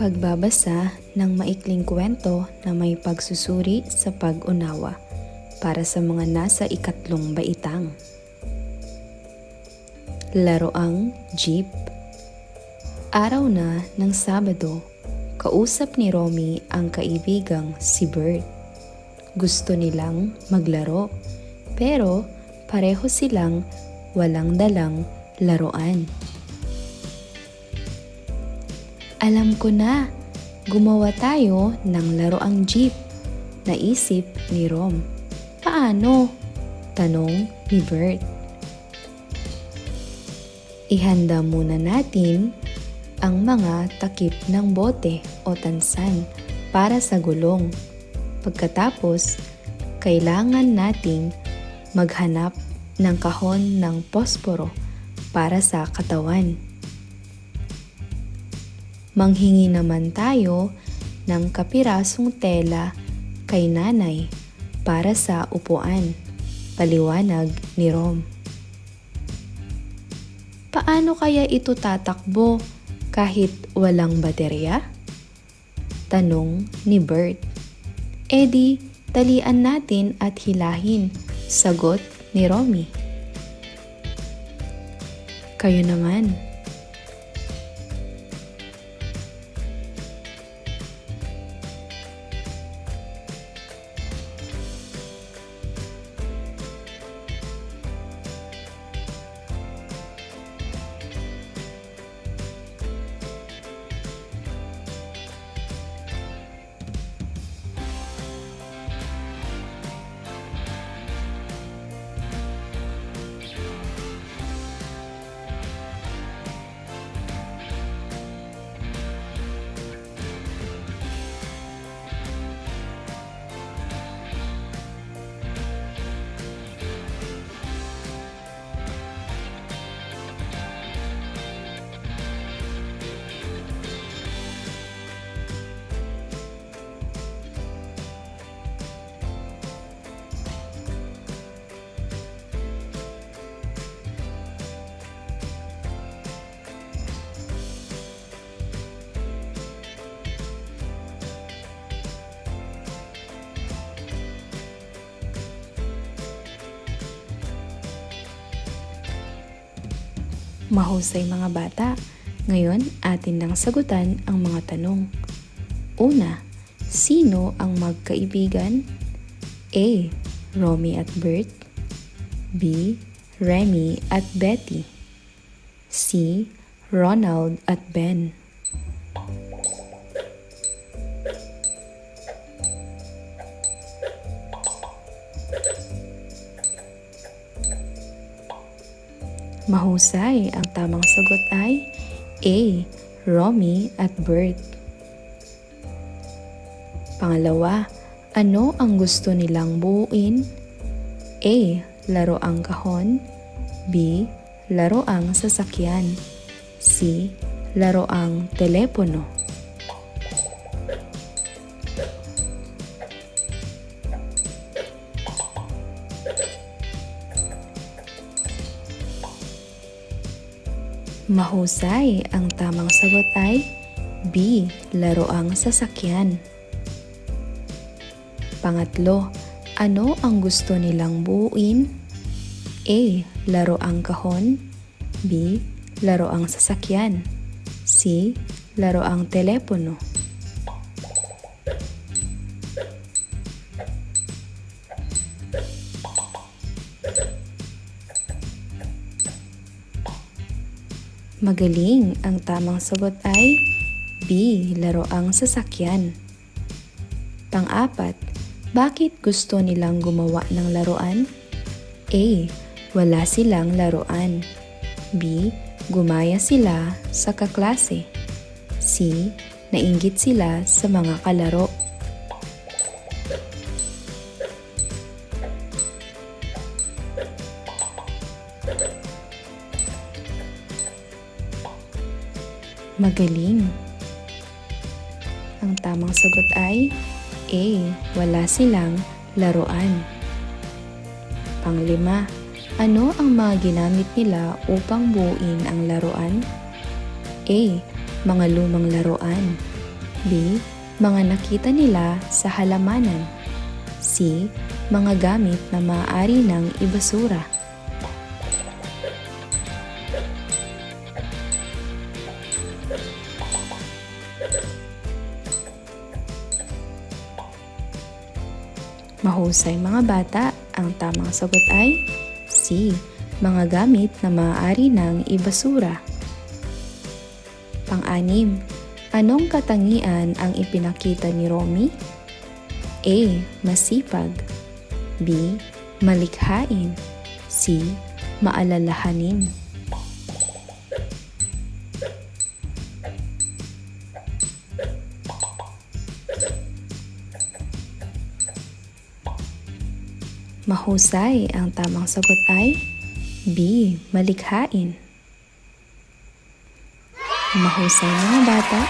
Pagbabasa ng maikling kwento na may pagsusuri sa pag-unawa para sa mga nasa ikatlong baitang. Laroang Jeep Araw na ng Sabado, kausap ni Romy ang kaibigang si Bert. Gusto nilang maglaro, pero pareho silang walang dalang laruan. Alam ko na, gumawa tayo ng laroang jeep. Naisip ni Rom. Paano? Tanong ni Bert. Ihanda muna natin ang mga takip ng bote o tansan para sa gulong. Pagkatapos, kailangan nating maghanap ng kahon ng posporo para sa katawan. Manghingi naman tayo ng kapirasong tela kay nanay para sa upuan. Paliwanag ni Rom. Paano kaya ito tatakbo kahit walang baterya? Tanong ni Bert. Edi, talian natin at hilahin. Sagot ni Romy. Kayo naman. Mahusay mga bata. Ngayon, atin nang sagutan ang mga tanong. Una, sino ang magkaibigan? A. Romy at Bert B. Remy at Betty C. Ronald at Ben Mahusay, ang tamang sagot ay A. Romy at Bert. Pangalawa, ano ang gusto nilang buuin? A. Laro ang kahon B. Laro ang sasakyan C. Laro ang telepono Mahusay, ang tamang sagot ay B. Laro ang sasakyan. Pangatlo, ano ang gusto nilang buuin? A. Laro ang kahon B. Laro ang sasakyan C. Laro ang telepono Magaling, ang tamang sagot ay B. Laro ang sasakyan. Pang-apat, bakit gusto nilang gumawa ng laruan? A. Wala silang laruan. B. Gumaya sila sa kaklase. C. Nainggit sila sa mga kalaro. Magaling. Ang tamang sagot ay A. Wala silang laruan. Panglima, ano ang mga ginamit nila upang buuin ang laruan? A. Mga lumang laruan. B. Mga nakita nila sa halamanan. C. Mga gamit na maaari ng ibasura. Mahusay mga bata, ang tamang sagot ay C. Mga gamit na maaari ng ibasura. Pang-anim, anong katangian ang ipinakita ni Romy? A. Masipag B. Malikhain C. Maalalahanin Mahusay, ang tamang sagot ay B. Malikhain. Mahusay mga bata,